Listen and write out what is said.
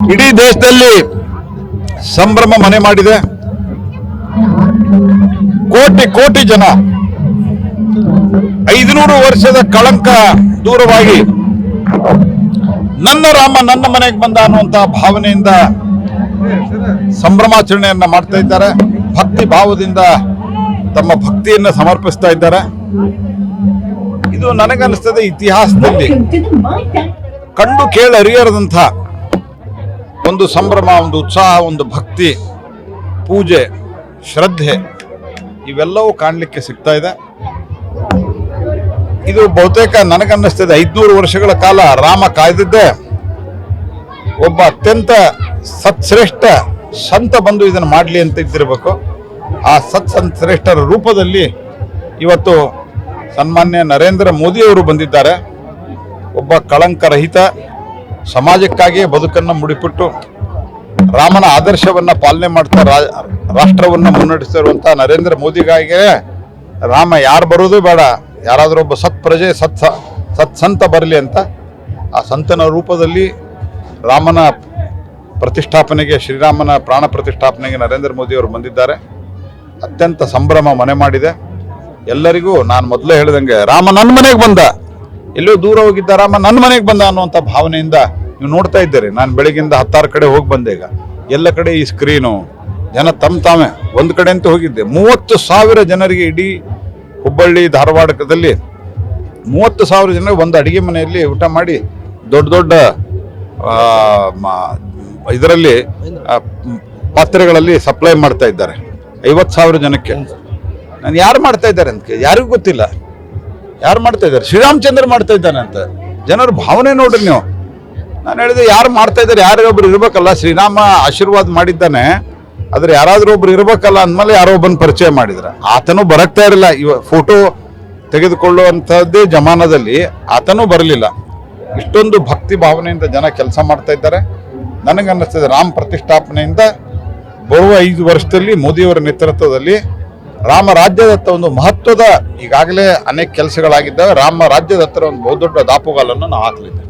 ಇಡೀ ದೇಶದಲ್ಲಿ ಸಂಭ್ರಮ ಮನೆ ಮಾಡಿದೆ. ಕೋಟಿ ಕೋಟಿ ಜನ ಐದುನೂರು ವರ್ಷದ ಕಳಂಕ ದೂರವಾಗಿ ನನ್ನ ರಾಮ ನನ್ನ ಮನೆಗೆ ಬಂದ ಅನ್ನುವಂತ ಭಾವನೆಯಿಂದ ಸಂಭ್ರಮಾಚರಣೆಯನ್ನ ಮಾಡ್ತಾ ಇದ್ದಾರೆ. ಭಕ್ತಿ ಭಾವದಿಂದ ತಮ್ಮ ಭಕ್ತಿಯನ್ನ ಸಮರ್ಪಿಸ್ತಾ ಇದ್ದಾರೆ. ಇದು ನನಗನ್ನಿಸ್ತದೆ ಇತಿಹಾಸದಲ್ಲಿ. ಕಂಡು ಕೇಳಿ ಅರಿಯರದಂಥ ಒಂದು ಸಂಭ್ರಮ, ಒಂದು ಉತ್ಸಾಹ, ಒಂದು ಭಕ್ತಿ, ಪೂಜೆ, ಶ್ರದ್ಧೆ ಇವೆಲ್ಲವೂ ಕಾಣಲಿಕ್ಕೆ ಸಿಗ್ತಾ ಇದೆ. ಇದು ಬಹುತೇಕ ನನಗನ್ನಿಸ್ತಿದೆ ಐದ್ನೂರು ವರ್ಷಗಳ ಕಾಲ ರಾಮ ಕಾಯ್ದಿದ್ದೆ. ಒಬ್ಬ ಅತ್ಯಂತ ಸತ್ಶ್ರೇಷ್ಠ ಸಂತ ಬಂದು ಇದನ್ನು ಮಾಡಲಿ ಅಂತ ಇದ್ದಿರಬೇಕು. ಆ ಸತ್ ಶ್ರೇಷ್ಠರ ರೂಪದಲ್ಲಿ ಇವತ್ತು ಸನ್ಮಾನ್ಯ ನರೇಂದ್ರ ಮೋದಿಯವರು ಬಂದಿದ್ದಾರೆ. ಒಬ್ಬ ಕಳಂಕರಹಿತ ಸಮಾಜಕ್ಕಾಗಿಯೇ ಬದುಕನ್ನು ಮುಡಿಪಿಟ್ಟು ರಾಮನ ಆದರ್ಶವನ್ನು ಪಾಲನೆ ಮಾಡ್ತಾ ರಾಷ್ಟ್ರವನ್ನು ಮುನ್ನಡೆಸಿರುವಂಥ ನರೇಂದ್ರ ಮೋದಿಗಾಗಿಯೇ ರಾಮ ಯಾರು ಬರೋದು ಬೇಡ. ಯಾರಾದರೂ ಒಬ್ಬ ಸತ್ ಪ್ರಜೆ, ಸತ್ ಸತ್ಸಂತ ಬರಲಿ ಅಂತ ಆ ಸಂತನ ರೂಪದಲ್ಲಿ ರಾಮನ ಪ್ರತಿಷ್ಠಾಪನೆಗೆ, ಶ್ರೀರಾಮನ ಪ್ರಾಣ ಪ್ರತಿಷ್ಠಾಪನೆಗೆ ನರೇಂದ್ರ ಮೋದಿಯವರು ಬಂದಿದ್ದಾರೆ. ಅತ್ಯಂತ ಸಂಭ್ರಮ ಮನೆ ಮಾಡಿದೆ. ಎಲ್ಲರಿಗೂ ನಾನು ಮೊದಲೇ ಹೇಳಿದಂಗೆ, ರಾಮ ನನ್ನ ಮನೆಗೆ ಬಂದ. ಎಲ್ಲೋ ದೂರ ಹೋಗಿದ್ದಾರಮ್ಮ ರಾಮ ನನ್ನ ಮನೆಗೆ ಬಂದ ಅನ್ನುವಂಥ ಭಾವನೆಯಿಂದ ನೀವು ನೋಡ್ತಾ ಇದ್ದೀರಿ. ನಾನು ಬೆಳಗಿಂದ ಹತ್ತಾರು ಕಡೆ ಹೋಗಿ ಬಂದೆ ಈಗ. ಎಲ್ಲ ಕಡೆ ಈ ಸ್ಕ್ರೀನು ಜನ ತಮ್ಮ ತಾವೇ. ಒಂದು ಕಡೆ ಅಂತ ಹೋಗಿದ್ದೆ. ಮೂವತ್ತು ಸಾವಿರ ಜನರಿಗೆ ಇಡೀ ಹುಬ್ಬಳ್ಳಿ ಧಾರವಾಡದಲ್ಲಿ ಮೂವತ್ತು ಸಾವಿರ ಜನ ಒಂದು ಅಡುಗೆ ಮನೆಯಲ್ಲಿ ಊಟ ಮಾಡಿ ದೊಡ್ಡ ದೊಡ್ಡ ಇದರಲ್ಲಿ ಪಾತ್ರೆಗಳಲ್ಲಿ ಸಪ್ಲೈ ಮಾಡ್ತಾ ಇದ್ದಾರೆ. ಐವತ್ತು ಸಾವಿರ ಜನಕ್ಕೆ. ನಾನು ಯಾರು ಮಾಡ್ತಾ ಇದ್ದಾರೆ ಅಂತ ಯಾರಿಗೂ ಗೊತ್ತಿಲ್ಲ. ಯಾರು ಮಾಡ್ತಾ ಇದ್ದಾರೆ? ಶ್ರೀರಾಮಚಂದ್ರ ಮಾಡ್ತಾ ಇದ್ದಾನೆ ಅಂತ. ಜನರ ಭಾವನೆ ನೋಡ್ರಿ ನೀವು. ನಾನು ಹೇಳಿದೆ, ಯಾರು ಮಾಡ್ತಾ ಇದ್ದಾರೆ? ಯಾರೋ ಒಬ್ರು ಇರ್ಬೇಕಲ್ಲ, ಶ್ರೀರಾಮ ಆಶೀರ್ವಾದ ಮಾಡಿದ್ದಾನೆ, ಆದ್ರೆ ಯಾರಾದ್ರೂ ಒಬ್ರು ಇರ್ಬೇಕಲ್ಲ ಅಂದ್ಮೇಲೆ ಯಾರೋ ಒಬ್ಬನ ಪರಿಚಯ ಮಾಡಿದ್ರ. ಆತನು ಬರಕ್ತಾ ಇರಲಿಲ್ಲ. ಇವ ಫೋಟೋ ತೆಗೆದುಕೊಳ್ಳುವಂಥದ್ದೇ ಜಮಾನದಲ್ಲಿ ಆತನೂ ಬರಲಿಲ್ಲ. ಇಷ್ಟೊಂದು ಭಕ್ತಿ ಭಾವನೆಯಿಂದ ಜನ ಕೆಲಸ ಮಾಡ್ತಾ ಇದ್ದಾರೆ. ನನಗನ್ನಿಸ್ತದೆ, ರಾಮ ಪ್ರತಿಷ್ಠಾಪನೆಯಿಂದ ಬರುವ ಐದು ವರ್ಷದಲ್ಲಿ ಮೋದಿಯವರ ನೇತೃತ್ವದಲ್ಲಿ ರಾಮ ರಾಜ್ಯದತ್ತ ಒಂದು ಮಹತ್ವದ ಈಗಾಗಲೇ ಅನೇಕ ಕೆಲಸಗಳಾಗಿದ್ದಾವೆ. ರಾಮ ರಾಜ್ಯದತ್ತರ ಒಂದು ಬಹುದೊಡ್ಡ ದಾಪುಗಾಲನ್ನು ನಾವು ಹಾಕಲಿದ್ದೇವೆ.